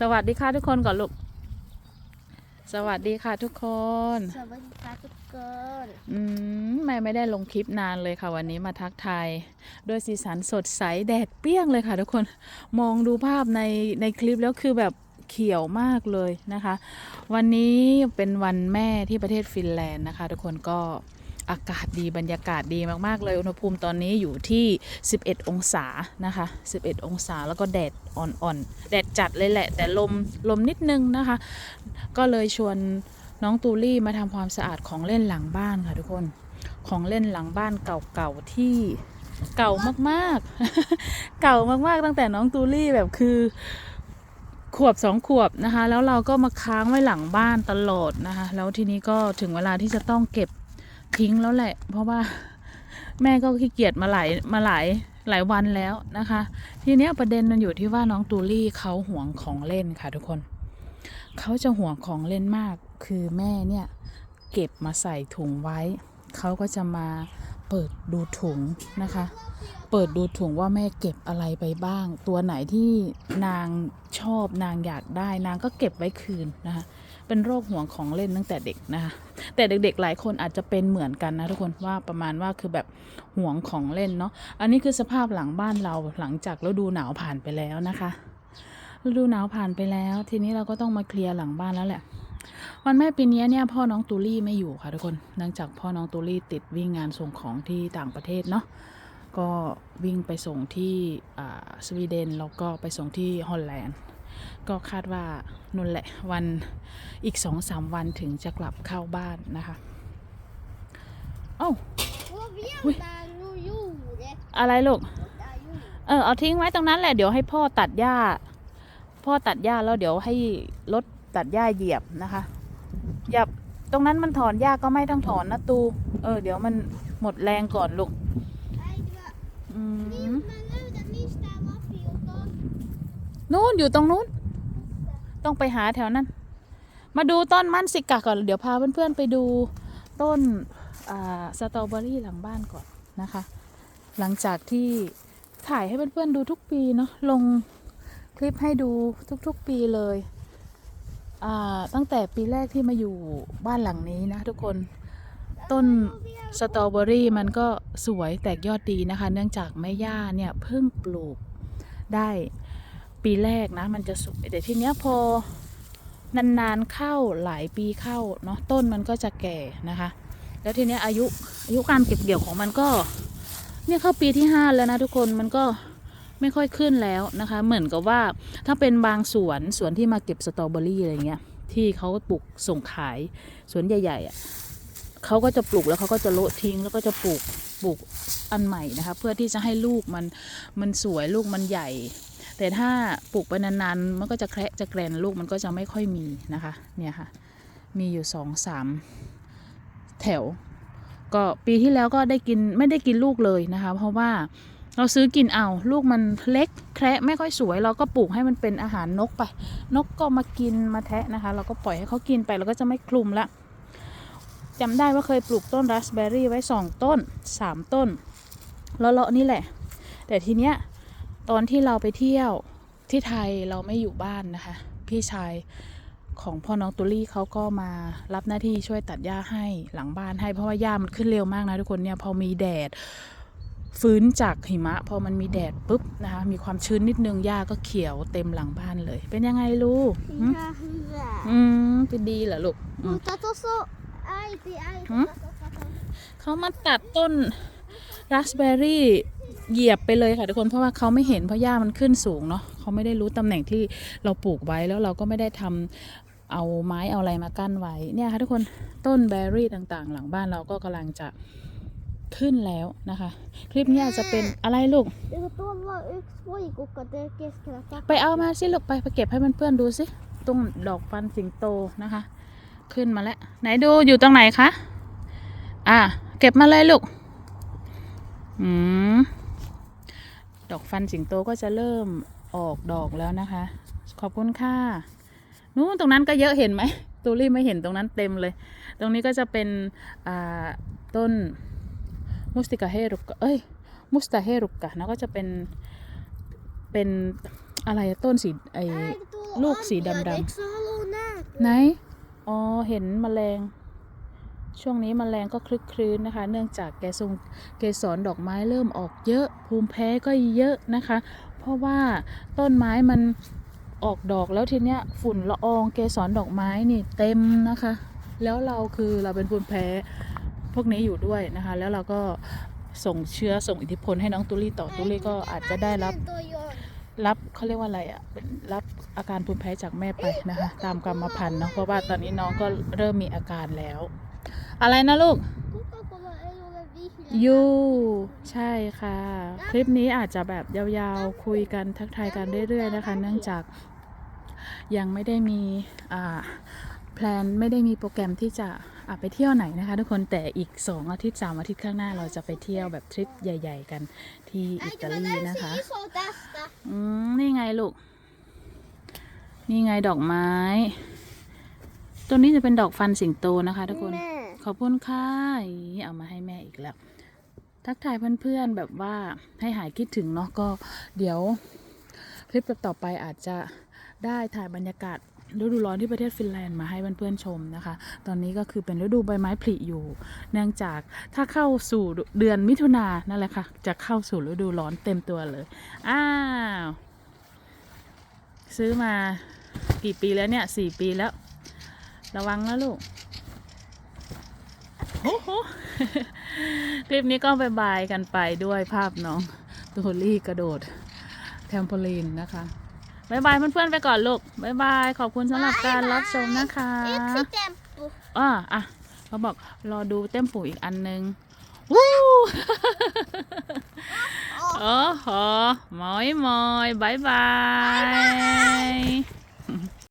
สวัสดีค่ะทุกคนก่อนลูก สวัสดีค่ะทุกคน สวัสดีค่ะทุกคน อืมแม่ไม่ได้ลงคลิปนานเลยค่ะ วันนี้มาทักทายด้วยสีสันสดใสแดดเปรี้ยงเลยค่ะ ทุกคน มองดูภาพในในคลิปแล้วคือแบบเขียวมากเลยนะคะ วันนี้เป็นวันแม่ที่ประเทศฟินแลนด์นะคะ ทุกคนก็ อากาศดีบรรยากาศดีมากๆเลย อุณหภูมิตอนนี้อยู่ที่ 11 องศานะคะ 11 องศาแล้วก็แดดอ่อนๆ แดดจัดเลยแหละ แต่ลมลมนิดนึงนะคะ ก็เลยชวนน้องตูลี่มาทำความสะอาดของเล่นหลังบ้านค่ะทุกคน ของเล่นหลังบ้านเก่าๆที่เก่ามากๆ เก่ามากๆ ตั้งแต่น้องตูลี่แบบคือขวบสองขวบนะคะ แล้วเราก็มาค้างไว้หลังบ้านตลอดนะคะ แล้วทีนี้ก็ถึงเวลาที่จะต้องเก็บ ทิ้งแล้วแหละ เพราะว่าแม่ก็ขี้เกียจมาหลายมาหลายหลายวันแล้วนะคะ ทีเนี้ยประเด็นมันอยู่ที่ว่าน้องตูลี่เขาห่วงของเล่นค่ะทุกคน เขาจะห่วงของเล่นมาก คือแม่เนี่ยเก็บมาใส่ถุงไว้ เขาก็จะมาเปิดดูถุงนะคะ เปิดดูถุงว่าแม่เก็บอะไรไปบ้าง ตัวไหนที่นางชอบนางอยากได้ นางก็เก็บไว้คืนนะคะ เป็นโรคห่วงของเล่นตั้งแต่เด็กนะคะ แต่เด็กๆหลายคนอาจจะเป็นเหมือนกันนะทุกคนว่าประมาณว่าคือแบบห่วงของเล่นเนาะอันนี้คือสภาพหลังบ้านเราหลังจากฤดูหนาวผ่านไปแล้วนะคะฤดูหนาวผ่านไปแล้ว ทีนี้เราก็ต้องมาเคลียร์หลังบ้านแล้วแหละวันแม่ปีนี้เนี่ยพ่อน้องตูลี่ไม่อยู่ค่ะทุกคนเนื่องจากพ่อน้องตูลี่ติดวิ่งงานส่งของที่ต่างประเทศเนาะก็วิ่งไปส่งที่สวีเดนแล้วก็ไปส่งที่ฮอลแลนด์ ก็คาดว่านั่นแหละวันอีกสองสามวันถึงจะกลับเข้าบ้านนะคะ เอ้าว่าเบี้ยอุ๊ยตาลูยู่เด็อะไรลูกตายู่เออเอาทิ้งไว้ตรงนั้นแหละเดี๋ยวให้พ่อตัดหญ้า พ่อตัดหญ้าแล้วเดี๋ยวให้รถตัดหญ้าเหยียบนะคะเหยียบตรงนั้นมันถอนหญ้าก็ไม่ต้องถอนนะตู เออ เดี๋ยวมันหมดแรงก่อนลูกไอ้เด็กอืม นี่มันเริ่มจะมีสตาร์มาฟิลต้น นู่นอยู่ตรงนู้น ต้องไปหาแถวนั้น มาดูต้นมันสิกะก่อน เดี๋ยวพาเพื่อนๆไปดูต้นสตรอเบอรี่หลังบ้านก่อนนะคะ หลังจากที่ถ่ายให้เพื่อนๆดูทุกปีเนาะลงคลิปให้ดูทุกๆปีเลย ตั้งแต่ปีแรกที่มาอยู่บ้านหลังนี้นะทุกคนต้นสตรอเบอรี่มันก็สวยแตกยอดดีนะคะ เนื่องจากแม่ย่าเนี่ยเพิ่งปลูกได้ ปีแรกนะ มันจะสวยแต่ทีเนี้ยพอนานๆเข้าหลายปีเข้าเนาะต้นมันก็จะแก่นะคะ แล้วทีเนี้ยอายุอายุการเก็บเกี่ยวของมันก็ เนี่ยเข้าปีที่ห้าแล้วนะทุกคนมันก็ไม่ค่อยขึ้นแล้วนะคะ เหมือนกับว่าถ้าเป็นบางสวนสวนที่มาเก็บสตรอเบอรี่อะไรเงี้ยที่เขาปลูกส่งขายสวนใหญ่ๆอะเขาก็จะปลูกแล้วเขาก็จะโละทิ้งแล้วก็จะปลูกปลูกอันใหม่นะคะ เพื่อที่จะให้ลูกมันมันสวยลูกมันใหญ่ แต่ถ้าปลูกไปนานๆ มันก็จะแคระจะแกรนลูกมันก็จะไม่ค่อยมีนะคะ เนี่ยค่ะ มีอยู่สองสามแถว ก็ปีที่แล้วก็ได้กินไม่ได้กินลูกเลยนะคะ เพราะว่าเราซื้อกินเอาลูกมันเล็กแคระไม่ค่อยสวย เราก็ปลูกให้มันเป็นอาหารนกไป นกก็มากินมาแทะนะคะ เราก็ปล่อยให้เขากินไปเราก็จะไม่คลุมละจำได้ว่าเคยปลูกต้นราสเบอร์รี่ไว้สองต้นสามต้นเลาะๆนี่แหละ แต่ทีเนี้ย ตอนที่เราไปเที่ยวที่ไทยเราไม่อยู่บ้านนะคะ พี่ชายของพ่อน้องตุลี่เขาก็มารับหน้าที่ช่วยตัดหญ้าให้หลังบ้านให้เพราะว่าหญ้ามันขึ้นเร็วมากนะทุกคนเนี่ยพอมีแดดฟื้นจากหิมะ พอมันมีแดดปุ๊บนะคะมีความชื้นนิดนึงหญ้าก็เขียวเต็มหลังบ้านเลย เป็นยังไงลูกพิหืมงาฮิระอืมเป็นดีเหรอลูกอือุมตาโตโซไอตีไอหืมเขามาตัดต้นราสเบอร์รี่ เหยียบไปเลยค่ะทุกคนเพราะว่าเขาไม่เห็นเพราะหญ้ามันขึ้นสูงเนาะเขาไม่ได้รู้ตำแหน่งที่เราปลูกไว้แล้วเราก็ไม่ได้ทำเอาไม้เอาอะไรมากั้นไว้เนี่ยค่ะทุกคนต้นเบอร์รี่ต่างๆ หลังบ้านเราก็กำลังจะขึ้นแล้วนะคะ คลิปเนี้ยจะเป็นอะไรลูกเด็กตัวว่าเอ็กซ์วอยกุกกะเดเกสกระตักไปเอามาสิลูกไปไปเก็บให้เพื่อนๆดูสิตรงดอกฟันสิงโตนะคะ ขึ้นมาแล้ว ไหนดูอยู่ตรงไหนคะอะเก็บมาเลยลูกอืม ดอกฟันสิงโตก็จะเริ่มออกดอกแล้วนะคะ ขอบคุณค่ะนู้นตรงนั้นก็เยอะเห็นไหมตูรี่ไม่เห็นตรงนั้นเต็มเลย ตรงนี้ก็จะเป็นอ่าต้นมุสติกาเฮรุกเอ้ยมุสตาเฮรุกกะนะก็จะเป็นเป็นอะไรอะต้นสีไอไอตัวลูกสีด andra. Det är ำ inte så hallå nät. ๆไหน อ๋อ เห็นแมลง ช่วงนี้แมลงก็คลึกครื้นนะคะ เนื่องจากแกทรงเกสรดอกไม้เริ่มออกเยอะ ภูมิแพ้ก็เยอะนะคะ เพราะว่าต้นไม้มันออกดอกแล้วทีเนี้ยฝุ่นละอองเกสรดอกไม้นี่เต็มนะคะ แล้วเราคือเราเป็นภูมิแพ้พวกนี้อยู่ด้วยนะคะ แล้วเราก็ส่งเชื้อส่งอิทธิพลให้น้องตุลี่ต่อตุลี่ก็อาจจะได้รับรับเขาเรียกว่าอะไรอะรับอาการภูมิแพ้จากแม่ไปนะคะ ตามกรรมพันธุ์เนาะเพราะว่าตอนนี้น้องก็เริ่มมีอาการแล้ว อะไรนะลูก Coca-Cola eller vi ยูใช่ค่ะ คลิปนี้อาจจะแบบยาวๆ คุยกันทักทายกันเรื่อยๆนะคะ เนื่องจากยังไม่ได้มีอ่าแพลนไม่ได้มีโปรแกรมที่จะอะไปเที่ยวไหนนะคะ ทุกคนแต่อีก 2 อาทิตย์ 3 อาทิตย์ข้างหน้าเราจะไปเที่ยวแบบทริปใหญ่ ๆ กันที่อิตาลีนะคะ så detta. อืมนี่ไงลูก นี่ไงดอกไม้ ตัวนี้จะเป็นดอกฟันสิงโตนะคะ ทุกคน Med. ขอบคุณค่ะอีเอามาให้แม่อีกแล้ว ทักทายเพื่อนๆแบบว่าให้หายคิดถึงเนาะก็เดี๋ยวคลิปต่อไปอาจจะได้ถ่ายบรรยากาศฤดูร้อนที่ประเทศฟินแลนด์มาให้เพื่อนๆชมนะคะ ตอนนี้ก็คือเป็นฤดูใบไม้ผลิอยู่ เนื่องจากถ้าเข้าสู่เดือนมิถุนานั่นแหละค่ะ จะเข้าสู่ฤดูร้อนเต็มตัวเลย อ้าว ซื้อมากี่ปีแล้วเนี่ยสี่ปีแล้ว ระวังนะลูก อ้โหคลิปนี้ก็บายบายกันไปด้วยภาพน้องตูลี่กระโดด แทมโพลีนนะคะบายบายเพื่อนๆไปก่อนลูกบายบายขอบคุณสำหรับการรับชมนะคะ Yksi temppu. อ่าอะเขาบอกรอดูเต้มผูอีกอันนึงวู้โอ้โหหมอยมอยบายบาย